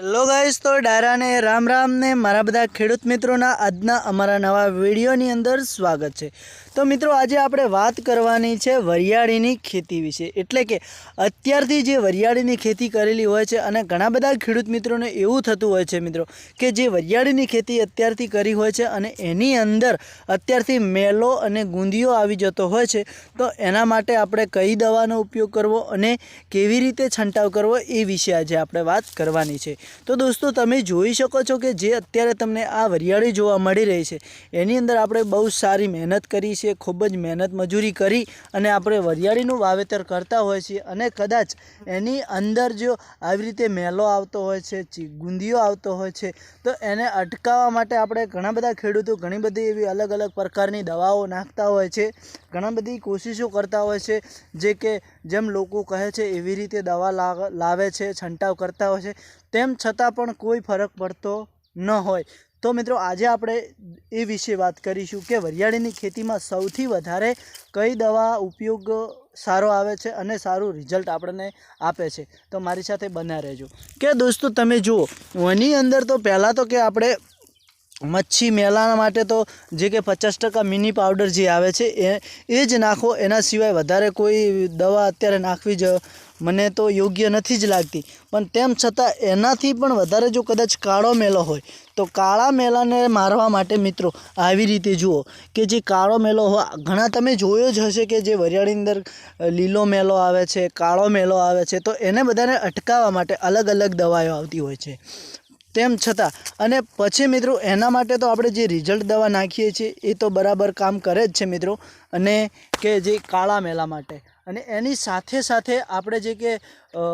Hello guys તો ડાયરાને રામ રામને મારા બધા ખેડૂત મિત્રોના આજના અમારા નવા વિડીયોની અંદર સ્વાગત છે. તો મિત્રો, આજે આપણે વાત કરવાની છે વરિયાળીની ખેતી વિશે. એટલે કે અત્યારથી જે વરિયાળીની ખેતી કરેલી હોય છે અને ઘણા બધા ખેડૂત મિત્રોને એવું થતું હોય છે મિત્રો કે જે વરિયાળીની ખેતી અત્યારથી કરી હોય છે અને એની અંદર અત્યારથી મેલો અને ગુંદીઓ આવી જતો હોય છે, તો એના માટે આપણે કઈ દવાનો ઉપયોગ કરવો અને કેવી રીતે છંટાવ કરવો એ વિશે આજે આપણે વાત કરવાની છે. તો દોસ્તો, તમે જોઈ શકો છો કે જે અત્યારે તમને આ વરિયાળી જોવા મળી રહી છે, એની અંદર આપણે બહુ સારી મહેનત કરી છે, ખૂબ જ મહેનત મજૂરી કરી અને આપણે વરિયાળીનું વાવેતર કરતા હોય છીએ અને કદાચ એની અંદર જો આવી રીતે મેલો આવતો હોય છે ચીગુંદીઓ આવતો હોય છે, તો એને અટકાવવા માટે આપણે ઘણા બધા ખેડૂતો ઘણી બધી એવી અલગ અલગ પ્રકારની દવાઓ નાખતા હોય છે, ઘણા બધી કોશિશો કરતા હોય છે, જે કે જેમ લોકો કહે છે એવી રીતે દવા લાવ- લાવે છે, છંટાવ કરતા હોય છે તેમ છતાં પણ કોઈ ફરક પડતો ન હોય. તો મિત્રો, આજે આપણે એ વિશે વાત કરીશું કે વરિયાળીની ખેતીમાં સૌથી વધારે કઈ દવા ઉપયોગ સારો આવે છે અને સારું રિઝલ્ટ આપણને આપે છે. તો મારી સાથે બન્યા રહેજો. કે દોસ્તો, તમે જુઓ, એની અંદર તો પહેલાં તો કે આપણે મચ્છી મેલાના માટે તો જે કે પચાસ ટકા મિની પાવડર જે આવે છે, એ એ જ નાખો. એના સિવાય વધારે કોઈ દવા અત્યારે નાખવી જ મને તો યોગ્ય નથી જ લાગતી. પણ તેમ છતાં એનાથી પણ વધારે જો કદાચ કાળો મેલો હોય, તો કાળા મેલાને મારવા માટે મિત્રો આવી રીતે જુઓ કે જે કાળો મેલો હોય, ઘણા તમે જોયો જ હશે કે જે વરિયાળીની અંદર લીલો મેલો આવે છે, કાળો મેલો આવે છે, તો એને બધાને અટકાવવા માટે અલગ અલગ દવાઓ આવતી હોય છે. તેમ છતાં, અને પછી મિત્રો, એના માટે તો આપણે જે રિઝલ્ટ દવા નાખીએ છીએ, એ તો બરાબર કામ કરે જ છે મિત્રો, અને કે જે કાળા મેલા માટે. અને એની સાથે સાથે આપણે જે કે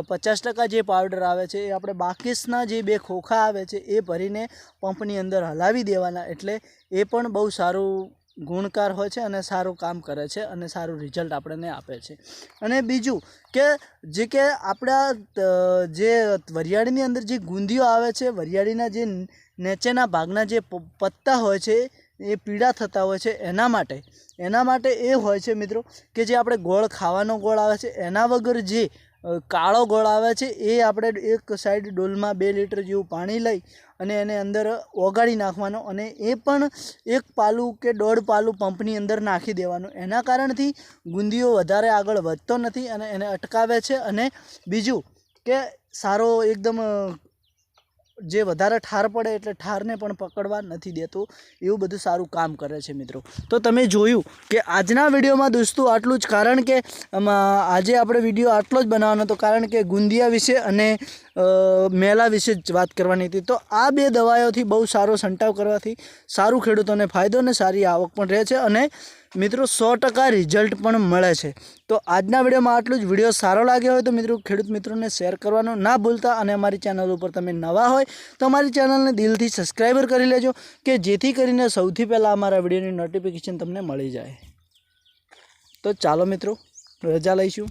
પચાસ ટકા જે પાવડર આવે છે, એ આપણે બાકીસના જે બે ખોખા આવે છે, એ ભરીને પંપની અંદર હલાવી દેવાના, એટલે એ પણ બહુ સારું ગુણકાર હોય છે અને સારું કામ કરે છે અને સારું રિઝલ્ટ આપણને આપે છે. અને બીજું કે જે કે આપણા જે વરિયાળીની અંદર જે ગુંદીઓ આવે છે, વરિયાળીના જે નીચેના ભાગના જે પત્તા હોય છે, એ પીળા થતા હોય છે એના માટે. એના માટે એ હોય છે મિત્રો કે જે આપણે ગોળ, ખાવાનો ગોળ આવે છે, એના વગર જે કાળો ગોળ આવે છે, એ આપણે એક સાઈડ ડોલમાં બે લીટર જેવું પાણી લઈ અને એને અંદર ઓગાળી નાખવાનો અને એ પણ એક પાલું કે દોઢ પાલું પંપની અંદર નાખી દેવાનું. એના કારણથી ગુંદીઓ વધારે આગળ વધતો નથી અને એને અટકાવે છે અને બીજું કે સારો એકદમ જે વધારે ઠાર પડે એટલે ઠારને પણ પકડવા નથી દેતું. એવું બધું સારું કામ કરે છે મિત્રો. તો તમે જોયું કે આજના વિડીયોમાં દોસ્તો આટલું જ. કારણ કે આજે આપણે વીડિયો આટલો જ બનાવવાનો હતો. કારણ કે ગુંદિયા વિશે અને મેલા વિશે જ વાત કરવાની હતી. તો આ બે દવાઓથી બહુ સારો છંટાવ કરવાથી સારું ખેડૂતોને ફાયદો અને સારી આવક પણ રહે છે અને મિત્રો સો ટકા રિઝલ્ટ પણ મળે છે. તો આજના વિડીયોમાં આટલું જ. વીડિયો સારો લાગ્યો હોય તો મિત્રો ખેડૂત મિત્રોને શેર કરવાનો ના ભૂલતા અને અમારી ચેનલ ઉપર તમે નવા હોય તો અમારી ચેનલને દિલથી સબસ્ક્રાઈબર કરી લેજો કે જેથી કરીને સૌથી પહેલાં અમારા વિડીયોની નોટિફિકેશન તમને મળી જાય. તો ચાલો મિત્રો, રજા લઈશું.